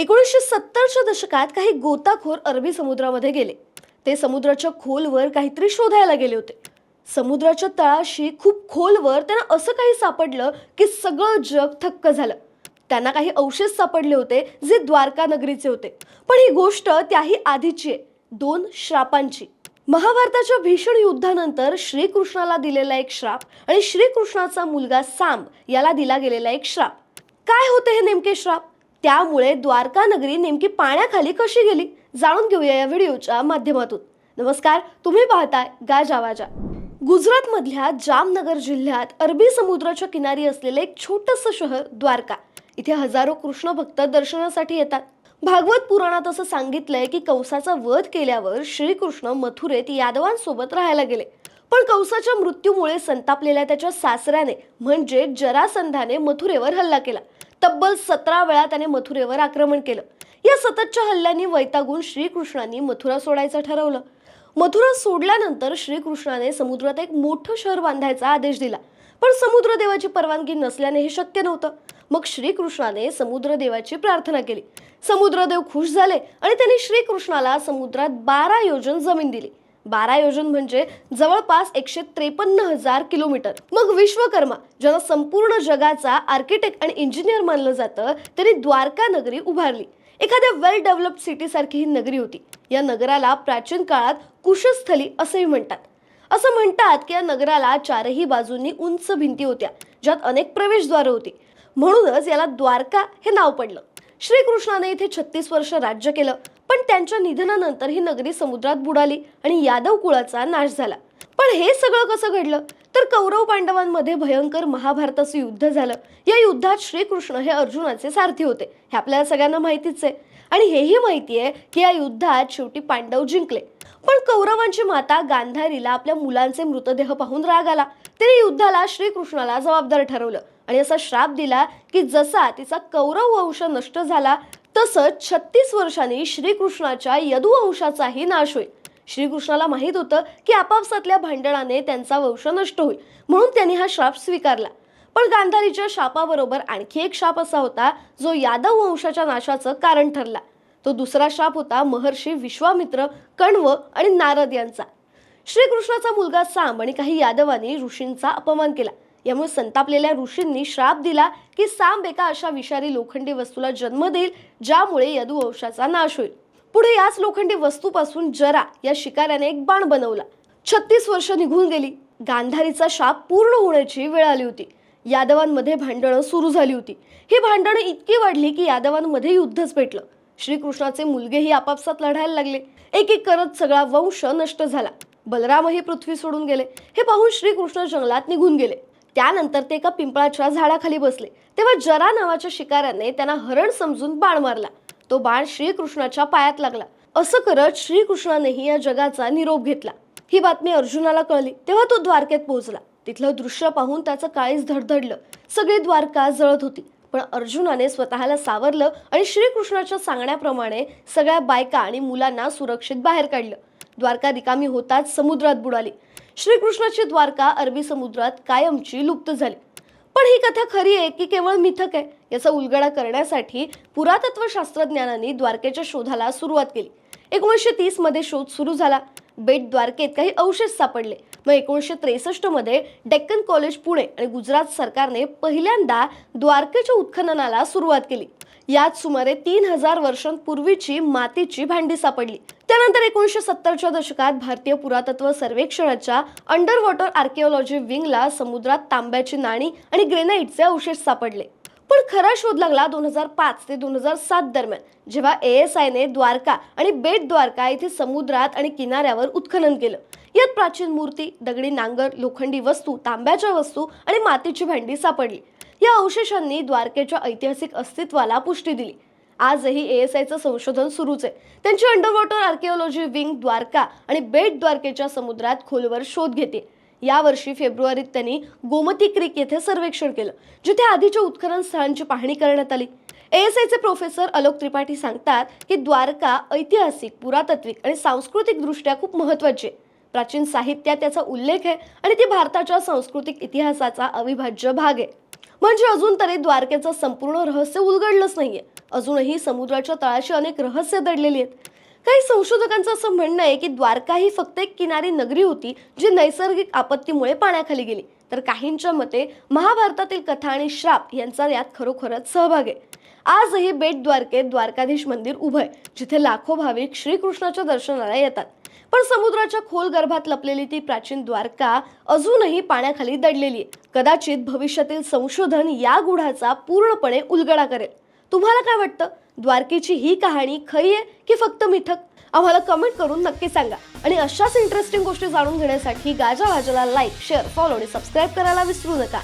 एकोणीसशे सत्तरच्या दशकात काही गोताखोर अरबी समुद्रामध्ये गेले. ते समुद्राच्या खोलवर काहीतरी शोधायला गेले होते. समुद्राच्या तळाशी खूप खोलवर त्यांना असं काही सापडलं की सगळं जग थक्क झालं. त्यांना काही अवशेष सापडले होते जे द्वारका नगरीचे होते. पण ही गोष्ट त्याही आधीची आहे. दोन श्रापांची. महाभारताच्या भीषण युद्धानंतर श्रीकृष्णाला दिलेला एक श्राप आणि श्रीकृष्णाचा मुलगा सांब याला दिला गेलेला एक श्राप. काय होते हे नेमके श्राप? त्यामुळे द्वारका नगरी नेमकी पाण्याखाली कशी गेली? जाणून घेऊया या व्हिडिओच्या माध्यमातून. नमस्कार तुम्ही पाहताय गाजावाजा गुजरातमधल्या जामनगर जिल्ह्यात अरबी समुद्राच्या किनारी असलेले एक छोटंसं शहर द्वारका. इथे हजारो कृष्ण भक्त दर्शनासाठी येतात. भागवत पुराणात असं सांगितलंय की कंसाचा वध केल्यावर श्रीकृष्ण मथुरेत यादवांसोबत राहायला गेले. पण कंसाच्या मृत्यूमुळे संतापलेल्या त्याच्या सासऱ्याने म्हणजे जरासंधाने मथुरेवर हल्ला केला. तब्बल सतरा वेळा त्याने मथुरेवर आक्रमण केलं. या सततच्या हल्ल्यांनी वैतागून श्रीकृष्णांनी मथुरा सोडायचं ठरवलं. मथुरा सोडल्यानंतर श्रीकृष्णाने समुद्रात एक मोठं शहर बांधायचा आदेश दिला. पण समुद्रदेवाची परवानगी नसल्याने हे शक्य नव्हतं. मग श्रीकृष्णाने समुद्रदेवाची प्रार्थना केली. समुद्रदेव खुश झाले आणि त्यांनी श्रीकृष्णाला समुद्रात बारा योजन जमीन दिली. बारा योजन म्हणजे जवळपास एकशे त्रेपन्न हजार किलोमीटर. मग विश्वकर्मा ज्यांना संपूर्ण जगाचा आर्किटेक्ट आणि इंजिनियर मानलं जातं त्यांनी द्वारका नगरी उभारली. एखाद्या वेल डेव्हलप्ड सिटीसारखी ही नगरी होती. या नगराला प्राचीन काळात कुशस्थली असंही म्हणतात. असं म्हणतात की या नगराला चारही बाजूंनी उंच भिंती होत्या ज्यात अनेक प्रवेशद्वारं होती. म्हणूनच याला द्वारका हे नाव पडलं. श्रीकृष्णाने इथे छत्तीस वर्ष राज्य केलं. पण त्यांच्या निधनानंतर ही नगरी समुद्रात बुडाली आणि यादव कुळाचा नाश झाला. पण हे सगळं कसं घडलं? तर कौरव पांडवांमध्ये भयंकर महाभारताचं युद्ध झालं. या युद्धात श्रीकृष्ण हे अर्जुनाचे सारथी होते. हे आपल्याला सगळ्यांना माहितीच आहे. आणि हेही माहिती आहे की या युद्धात शेवटी पांडव जिंकले. पण कौरवांची माता गांधारीला आपल्या मुलांचे मृतदेह पाहून राग आला. तिने युद्धाला श्रीकृष्णाला जबाबदार ठरवलं. आणि असा श्राप दिला की जसा तिचा कौरव वंश नष्ट झाला तसंच छत्तीस वर्षांनी श्रीकृष्णाच्या यदुवंशाचाही नाश होईल. श्रीकृष्णाला माहीत होतं की आपापसातल्या भांडणाने त्यांचा वंश नष्ट होईल म्हणून त्यांनी हा श्राप स्वीकारला. पण गांधारीच्या शापाबरोबर आणखी एक शाप असा होता जो यादव वंशाच्या नाशाचं कारण ठरला. तो दुसरा शाप होता महर्षी विश्वामित्र कण्व आणि नारद यांचा. श्रीकृष्णाचा मुलगा साम आणि काही यादवांनी ऋषींचा अपमान केला. यामुळे संतापलेल्या ऋषींनी श्राप दिला की सांब एका अशा विषारी लोखंडी वस्तूला जन्म देईल ज्यामुळे यदुवंशाचा नाश होईल. पुढे याच लोखंडी वस्तूपासून जरा या शिकाऱ्याने एक बाण बनवला. छत्तीस वर्ष निघून गेली. गांधारीचा शाप पूर्ण होण्याची वेळ आली होती. यादवांमध्ये भांडणं सुरू झाली होती. ही भांडणं इतकी वाढली की यादवांमध्ये युद्धच पेटलं. श्रीकृष्णाचे मुलगेही आपापसात लढायला लागले. एक एक करत सगळा वंश नष्ट झाला. बलरामही पृथ्वी सोडून गेले. हे पाहून श्रीकृष्ण जंगलात निघून गेले. त्यानंतर ते एका पिंपळाच्या झाडाखाली बसले. तेव्हा जरा नावाच्या शिकाऱ्याने त्यांना हरण समजून बाण मारला. तो बाण श्रीकृष्णाच्या पायात लागला. असं करत श्रीकृष्णानेही या जगाचा निरोप घेतला. ही बातमी अर्जुनाला कळली. तेव्हा तो द्वारकेत पोहोचला. तिथलं दृश्य पाहून त्याचं काळीच धडधडलं. सगळी द्वारका जळत होती. पण अर्जुनाने स्वतःला सावरलं आणि श्रीकृष्णाच्या सांगण्याप्रमाणे सगळ्या बायका आणि मुलांना सुरक्षित बाहेर काढलं. द्वारका रिकामी होताच समुद्रात बुडाली. श्रीकृष्णाची द्वारका अरबी समुद्रात कायमची लुप्त झाली. पण ही कथा खरी आहे की केवळ मिथक आहे याचा उलगडा करण्यासाठी पुरातत्व शास्त्रज्ञांनी द्वारकेच्या शोधाला सुरुवात केली. एकोणीसशे तीसमध्ये शोध सुरू झाला. बेट द्वारकेत काही अवशेष सापडले. मग एकोणीसशे त्रेसष्टमध्ये डेक्कन कॉलेज पुणे आणि गुजरात सरकारने पहिल्यांदा द्वारकेच्या उत्खननाला सुरुवात केली. यात सुमारे तीन हजार वर्षांपूर्वीची मातीची भांडी सापडली. त्यानंतर एकोणीसशे सत्तरच्या दशकात भारतीय पुरातत्व सर्वेक्षणाच्या अंडर वॉटर आर्किओलॉजी विंगला समुद्रात तांब्याची नाणी आणि ग्रेनाईटचे अवशेष सापडले. पण खरा शोध लागला दोन हजार पाच ते दोन हजार सात दरम्यान जेव्हा ए एस आयने द्वारका आणि बेट द्वारका येथे समुद्रात आणि किनाऱ्यावर उत्खनन केलं. यात प्राचीन मूर्ती दगडी नांगर लोखंडी वस्तू तांब्याच्या वस्तू आणि मातीची भांडी सापडली. या अवशेषांनी द्वारकेच्या ऐतिहासिक अस्तित्वाला पुष्टी दिली. आजही ए एस आयचं संशोधन सुरूच आहे. त्यांची अंडरवॉटर आर्किओलॉजी विंग द्वारका आणि बेट द्वारकेच्या समुद्रात खोलवर शोध घेते. यावर्षी फेब्रुवारीत त्यांनी गोमती क्रीक येथे सर्वेक्षण केलं जिथे आधीच्या उत्खनन स्थळांची पाहणी करण्यात आली. एएसआयचे प्रोफेसर अलोक त्रिपाठी सांगतात की द्वारका ऐतिहासिक पुरातत्विक आणि सांस्कृतिकदृष्ट्या खूप महत्त्वाची आहे. प्राचीन साहित्यात त्याचा उल्लेख आहे आणि ती भारताच्या सांस्कृतिक इतिहासाचा अविभाज्य भाग आहे. म्हणजे अजून तरी द्वारकेचं संपूर्ण रहस्य उलगडलंच नाहीये. अजूनही समुद्राच्या तळाशी अनेक रहस्य दडलेली आहेत. काही संशोधकांचं असं म्हणणं आहे की द्वारका ही फक्त एक किनारी नगरी होती जी नैसर्गिक आपत्तीमुळे पाण्याखाली गेली. तर काहींच्या मते महाभारतातील कथा आणि श्राप यांचा यात खरोखरच सहभाग आहे. आजही बेट द्वारकेत द्वारकाधीश मंदिर उभं आहे जिथे लाखो भाविक श्रीकृष्णाच्या दर्शनाला येतात. पण समुद्राच्या खोल गर्भात लपलेली ती प्राचीन द्वारका अजूनही पाण्याखाली दडलेली आहे. कदाचित भविष्यातील संशोधन या गुढाचा पूर्णपणे उलगडा करेल. तुम्हाला काय वाटतं? द्वारकेची ही कहाणी खरी आहे की फक्त मिथक? आम्हाला कमेंट करून नक्की सांगा. आणि अशाच इंटरेस्टिंग गोष्टी जाणून घेण्यासाठी गाजा वाजाला लाईक शेअर फॉलो आणि सबस्क्राईब करायला विसरू नका.